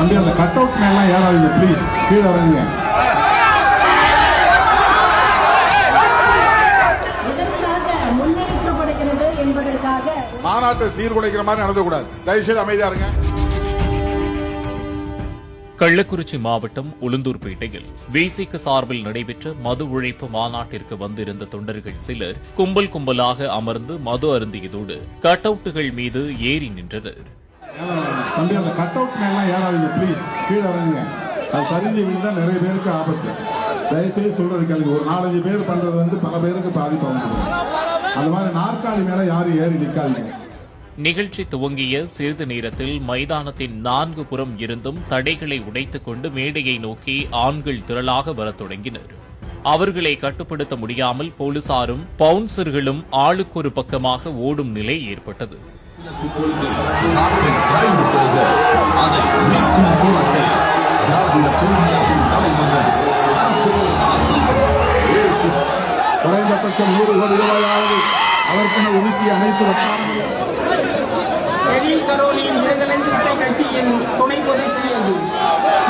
தம்பி அந்த cut out மேலாம் ஏறாதீங்க ப்ளீஸ் கீழே என்பதற்காக மாநாட்டை சீர்குலைக்கிற மாதிரி நடந்துக்கூடாது. தயவுசெய்து அமைதியா இருங்க. கள்ளக்குறிச்சி மாவட்டம் உளுந்தூர்பேட்டையில் விசிக சார்பில் நடைபெற்ற மது ஒழிப்பு மாநாட்டிற்கு வந்திருந்த தொண்டர்கள் சிலர் கும்பல் கும்பலாக அமர்ந்து மது அருந்தியதோடு கட் அவுட்டுகள் மீது ஏறி நின்றனர். தம்பி அந்த கட் அவுட் மேலாம் ஏறாதீங்க ப்ளீஸ் கீழே இறங்குங்க. அது சரிஞ்சு விழுந்தால் நிறைய பேருக்கு ஆபத்து. தயவுசெய்து சொல்றது கேள்வி ஒரு நாலஞ்சு பேர் பண்றது வந்து பல பேருக்கு பாதிப்பு அந்த மாதிரி நாற்காலி மேலே யாரும் ஏறி நிற்காதீங்க நிகழ்ச்சி துவங்கிய சிறிது நேரத்தில் மைதானத்தின் நான்கு புறம் இருந்தும் தடைகளை உடைத்துக் கொண்டு மேடையை நோக்கி ஆண்கள் திரளாக வரத் தொடங்கினர். அவர்களை கட்டுப்படுத்த முடியாமல் போலீசாரும் பவுன்சர்களும் ஆளுக்கொரு பக்கமாக ஓடும் நிலை ஏற்பட்டது. குறைந்தபட்சம் நூறு கோடி ரூபாயாவது அதற்கென ஒதுக்கி அனைத்து கரோலியின் விடுதலை கட்சியின் துணை பொதுச் செயலர்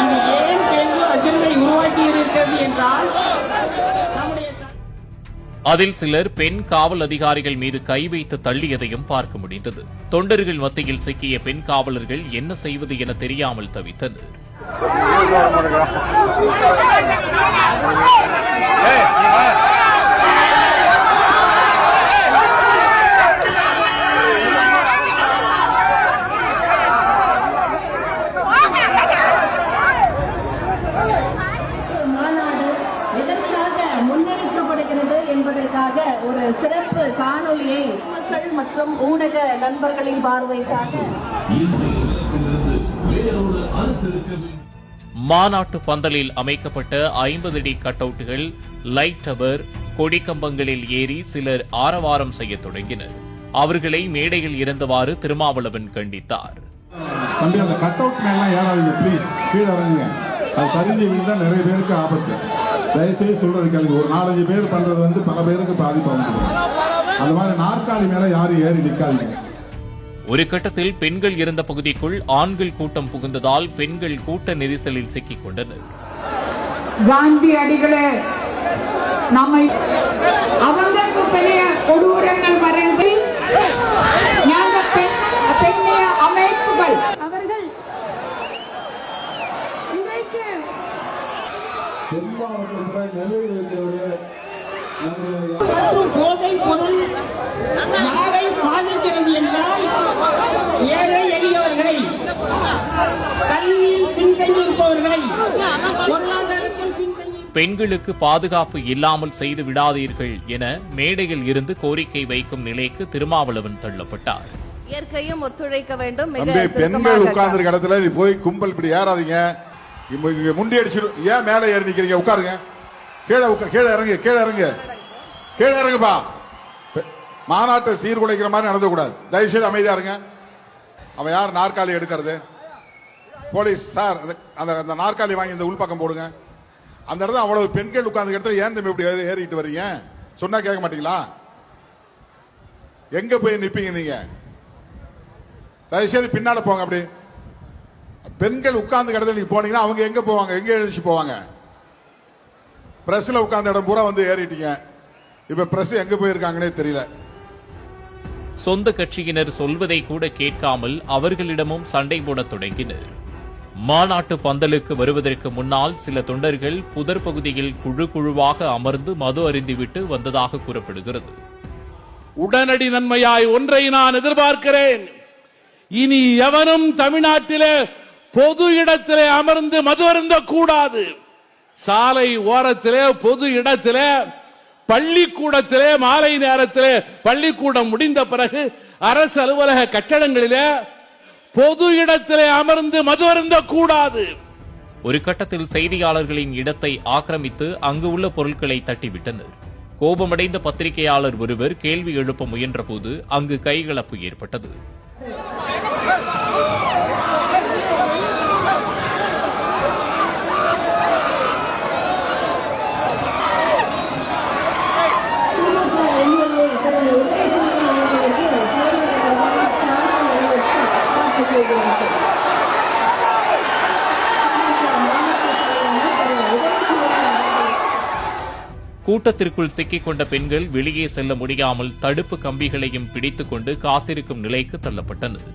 இது ஏன் பெரிய அதிர்வை உருவாக்கி இருக்கிறது என்றால் அதில் சிலர் பெண் காவல் அதிகாரிகள் மீது கை வைத்து தள்ளியதையும் பார்க்க முடிந்தது. தொண்டர்கள் மத்தியில் சிக்கிய பெண் காவலர்கள் என்ன செய்வது என தெரியாமல் தவித்தனர். மாநாடு முன்னெடுக்கப்படுகிறது என்பதற்காக ஒரு சிறப்பு காணொளியை மக்கள் மற்றும் ஊடக நண்பர்களின் பார்வைக்காக மாநாட்டு பந்தலில் அமைக்கப்பட்ட ஐம்பது அடி கட் அவுட்டுகள் லைட் டவர் கொடிக்கம்பங்களில் ஏறி சிலர் ஆரவாரம் செய்யத் தொடங்கினர். அவர்களை மேடையில் இருந்தவாறு திருமாவளவன் கண்டித்தார். நிறைய பேருக்கு ஆபத்து. தயவுசெய்து சொல்றது கேளுங்க. ஒரு நாலஞ்சு பேர் பண்றது வந்து பல பேருக்கு பாதிப்பு வந்துடும் அது மாதிரி நாற்காலி மேல யாரும் ஏறி நிக்காதீங்க. ஒரு கட்டத்தில் பெண்கள் இருந்த பகுதிக்குள் ஆண்கள் கூட்டம் புகுந்ததால் பெண்கள் கூட்ட நெரிசலில் சிக்கிக் கொண்டனர். காந்தி அடிகளே நம்மை அவங்களுக்கு பெரிய கொடூரங்கள் வருது மற்றும் போதை பொருள் யாரை பாதிக்கிறது என்றால் ஏழை எளியவர்களை கல்வியில் பின்தங்கியிருப்பவர்களை பொருளாதாரத்தில் பின்தங்கி பெண்களுக்கு பாதுகாப்பு இல்லாமல் செய்து விடாதீர்கள் என மேடையில் இருந்து கோரிக்கை வைக்கும் நிலைக்கு திருமாவளவன் தள்ளப்பட்டார் இயற்கையும் ஒத்துழைக்க வேண்டும் பெண்கள். உட்கார்ந்து இடத்துல போய் கும்பல் இப்படி ஏறாதீங்க முண்டி அடிச்சிடும் ஏன் மேல ஏறி நிக்கிறீங்க? உட்காருங்க. கீழே உட்கா கீழே இறங்கு கீழே இறங்கு. கீழே இறங்குப்பா. மாநாட்டை சீர்குலைக்கிற மாதிரி நடந்துக்கூடாது. தயவுசெய்து அமைதியா இருங்க. அவன் யார்? நாற்காலி எடுக்கிறது. போலீஸ் சார் அந்த- அந்த அந்த நாற்காலி வாங்கி இந்த உள்பக்கம் போடுங்க. அந்த இடத்துல அவ்வளவு பெண்கள் உட்கார்ந்து இடத்துல ஏன் தம்பி இப்படி ஏறிட்டு வர்றீங்க? சொன்னா கேட்க மாட்டீங்களா? எங்க போய் நிப்பீங்க நீங்க? தயவுசெய்து பின்னால போங்க அப்படி. பெண்கள் உட்கார்ந்து இடத்துல நீங்க போனீங்கன்னா அவங்க எங்க போவாங்க? எங்க எழுச்சி போவாங்க? பிரஸ்ல உட்கார்ந்த இடம் பூரா வந்து ஏறிட்டீங்க. இப்ப பிரஸ் எங்க போயிருக்காங்கன்னே தெரியல. சொந்த கட்சியினர் சொல்வதை கூட கேட்காமல் அவர்களிடமும் சண்டை போடத் தொடங்கினர். மாநாட்டு பந்தலுக்கு வருவதற்கு முன்னால் சில தொண்டர்கள் புதர் பகுதியில் குழு குழுவாக அமர்ந்து மது அருந்திவிட்டு வந்ததாக கூறப்படுகிறது. உடனடி நன்மையாய் ஒன்றை நான் எதிர்பார்க்கிறேன். இனி எவனும் தமிழ்நாட்டிலே பொது இடத்திலே அமர்ந்து மது அருந்த கூடாது சாலை ஓரத்திலே பொது இடத்திலே பள்ளிக்கூடத்திலே மாலை நேரத்திலே பள்ளிக்கூடம் முடிந்த பிறகு அரசு அலுவலக கட்டடங்களிலே பொது இடத்திலே அமர்ந்து மது அருந்த கூடாது ஒரு கட்டத்தில் செய்தியாளர்களின் இடத்தை ஆக்கிரமித்து அங்கு உள்ள பொருட்களை தட்டிவிட்டனர். கோபமடைந்த பத்திரிகையாளர் ஒருவர் கேள்வி எழுப்ப முயன்றபோது அங்கு கைகலப்பு ஏற்பட்டது. கூட்டத்திற்குள் சிக்கிக்கொண்ட பெண்கள் வெளியே செல்ல முடியாமல் தடுப்பு கம்பிகளையும் பிடித்துக் கொண்டு காத்திருக்கும் நிலைக்கு தள்ளப்பட்டனர்.